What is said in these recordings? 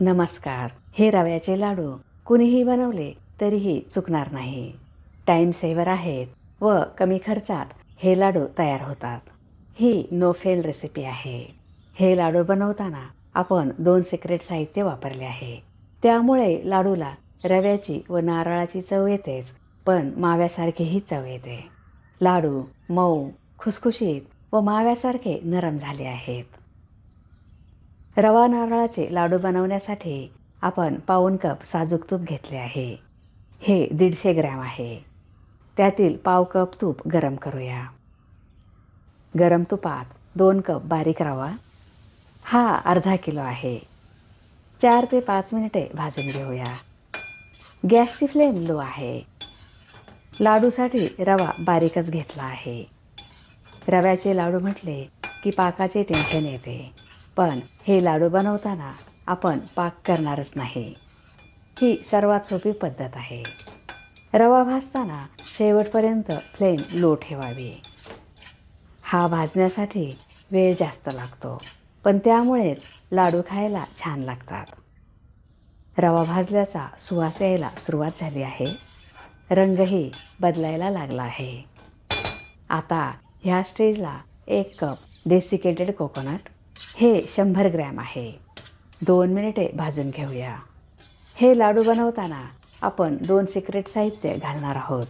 नमस्कार. हे रव्याचे लाडू कुणीही बनवले तरीही चुकणार नाही. टाईम सेवर आहेत व कमी खर्चात हे लाडू तयार होतात. ही नो फेल रेसिपी आहे. हे लाडू बनवताना आपण दोन सिक्रेट साहित्य वापरले आहे. त्यामुळे लाडूला रव्याची व नारळाची चव येतेच पण माव्यासारखीही चव येते. लाडू मऊ खुसखुशीत व माव्यासारखे नरम झाले आहेत. रवा नारळाचे लाडू बनवण्यासाठी आपण पाऊन कप साजूक तूप घेतले आहे. हे दीडशे ग्रॅम आहे. त्यातील पाव कप तूप गरम करूया. गरम तुपात दोन कप बारीक रवा. हा अर्धा किलो आहे. चार ते पाच मिनिटे भाजून घेऊया. गॅसची फ्लेम लो आहे. लाडूसाठी रवा बारीकच घेतला आहे. रव्याचे लाडू म्हटले की पाकाचे टेन्शन येते. पण हे लाडू बनवताना आपण पाक करणारच नाही. ही सर्वात सोपी पद्धत आहे. रवा भाजताना शेवटपर्यंत फ्लेम लो ठेवावी. हा भाजण्यासाठी वेळ जास्त लागतो पण त्यामुळेच लाडू खायला छान लागतात. रवा भाजल्याचा सुवास यायला सुरुवात झाली आहे. रंगही बदलायला लागला आहे. आता ह्या स्टेजला एक कप डेसिकेटेड कोकोनट हे शंभर ग्रॅम आहे. दोन मिनिटे भाजून घेऊया. हे लाडू बनवताना आपण दोन सिक्रेट साहित्य घालणार आहोत.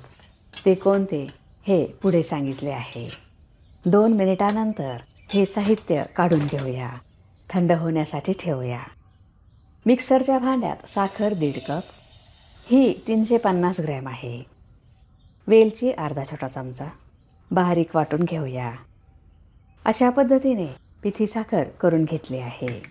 ते कोणते? हे पुढे सांगितले आहे. दोन मिनिटानंतर हे साहित्य काढून घेऊया. थंड होण्यासाठी ठेवूया. मिक्सरच्या भांड्यात साखर दीड कप. ही तीनशे पन्नास ग्रॅम आहे. वेलची अर्धा छोटा चमचा. बारीक वाटून घेऊया. अशा पद्धतीने पिठी साखर करून घेतली आहे.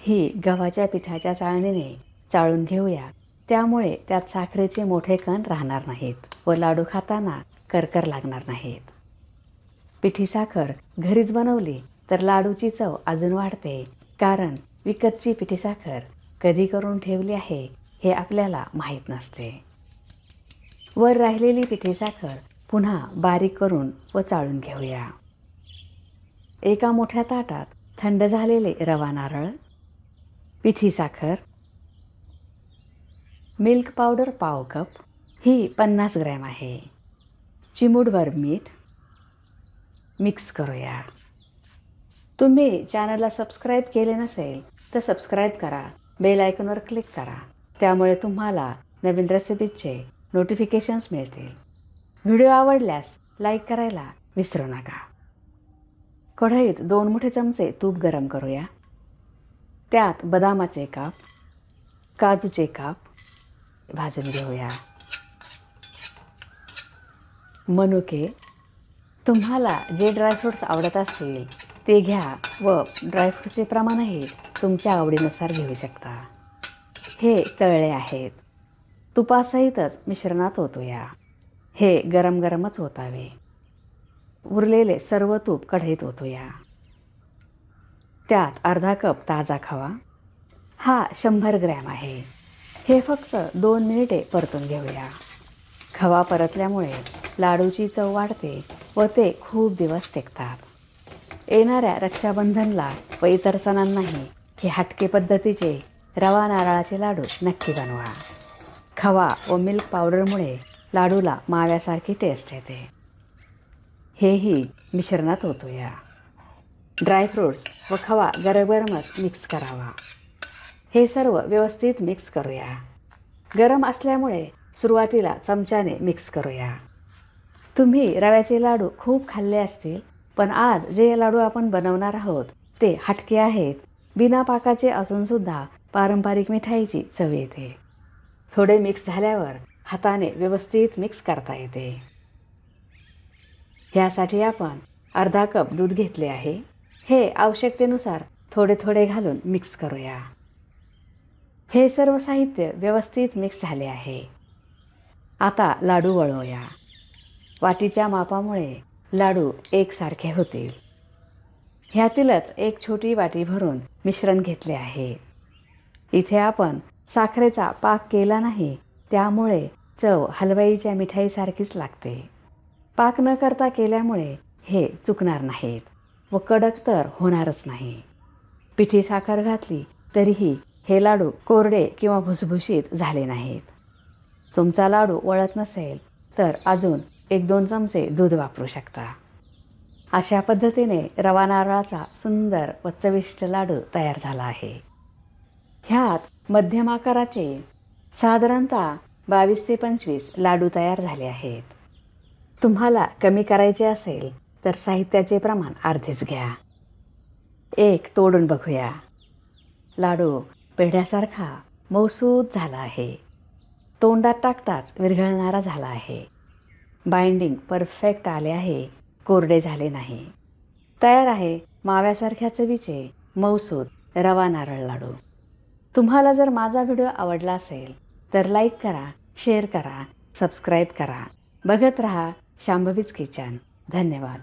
ही गव्हाच्या पिठाच्या चाळणीने चाळून घेऊया. त्यामुळे त्यात साखरेचे मोठे कण राहणार नाहीत व लाडू खाताना करकर लागणार नाहीत. पिठी साखर घरीच बनवली तर लाडूची चव अजून वाढते कारण विकतची पिठी साखर कधी करून ठेवली आहे हे आपल्याला माहीत नसते. वर राहिलेली पिठी साखर पुन्हा बारीक करून व चाळून घेऊया. एका मोठ्या ताटात थंड झालेले रवा नारळ पिठी साखर मिल्क पावडर पाव कप ही पन्नास ग्रॅम आहे. चिमूडभर मीठ मिक्स करूया. तुम्ही चॅनलला सबस्क्राईब केले नसेल तर सबस्क्राईब करा बेल आयकॉनवर क्लिक करा. त्यामुळे तुम्हाला नवीन रेसिपीजचे नोटिफिकेशन्स मिळतील. व्हिडिओ आवडल्यास लाईक करायला विसरू नका. कढईत दोन मोठे चमचे तूप गरम करूया. त्यात बदामाचे काप काजूचे काप भाजून घेऊया. मनुके तुम्हाला जे ड्रायफ्रूट्स आवडत असतील ते घ्या व ड्रायफ्रुट्सचे प्रमाणही तुमच्या आवडीनुसार घेऊ शकता. हे तळले आहेत. तुपासहितच मिश्रणात ओतूया. हे गरम गरमच ओतावे. उरलेले सर्व तूप कढईत ओतूया. त्यात अर्धा कप ताजा खवा. हा शंभर ग्रॅम आहे. हे फक्त दोन मिनिटे परतून घेऊया. खवा परतल्यामुळे लाडूची चव वाढते व ते खूप दिवस टेकतात. येणाऱ्या रक्षाबंधनला व इतर सणांनाही हे हटके पद्धतीचे रवा नारळाचे लाडू नक्की बनवा. खवा व मिल्क पावडरमुळे लाडूला माव्यासारखी टेस्ट येते. हेही मिश्रणात होतोया ड्रायफ्रूट्स व खवा गरम गरमच मिक्स करावा. हे सर्व व्यवस्थित मिक्स करूया. गरम असल्यामुळे सुरुवातीला चमच्याने मिक्स करूया. तुम्ही रव्याचे लाडू खूप खाल्ले असतील पण आज जे लाडू आपण बनवणार आहोत ते हटके आहेत. बिना पाकाचे असूनसुद्धा पारंपरिक मिठाईची चव येते. थोडे मिक्स झाल्यावर हाताने व्यवस्थित मिक्स करता येते. ह्यासाठी आपण अर्धा कप दूध घेतले आहे. हे आवश्यकतेनुसार थोडे थोडे घालून मिक्स करूया. हे सर्व साहित्य व्यवस्थित मिक्स झाले आहे. आता लाडू वळवूया. वाटीच्या मापामुळे लाडू एकसारखे होतील. ह्यातीलच एक छोटी वाटी भरून मिश्रण घेतले आहे. इथे आपण साखरेचा पाक केला नाही त्यामुळे चव हलवाईच्या मिठाईसारखीच लागते. पाक न करता केल्यामुळे हे चुकणार नाहीत व कडक तर होणारच नाही. पिठी साखर घातली तरीही हे लाडू कोरडे किंवा भुसभुशीत झाले नाहीत. तुमचा लाडू वळत नसेल तर अजून एक दोन चमचे दूध वापरू शकता. अशा पद्धतीने रवा नारळाचा सुंदर व चविष्ट लाडू तयार झाला आहे. ह्यात मध्यम आकाराचे साधारणतः बावीस ते पंचवीस लाडू तयार झाले आहेत. तुम्हाला कमी करायचे असेल तर साहित्याचे प्रमाण अर्धेच घ्या. एक तोडून बघूया. लाडू पेढ्यासारखा मौसूद झाला आहे. तोंडात टाकताच विरघळणारा झाला आहे. बाइंडिंग परफेक्ट आले आहे. कोरडे झाले नाही. तयार आहे माव्यासारख्या चवीचे मौसूद रवा नारळ लाडू. तुम्हाला जर माझा व्हिडिओ आवडला असेल तर लाईक करा शेअर करा सबस्क्राईब करा. बघत रहा शांभवीच किचन धन्यवाद.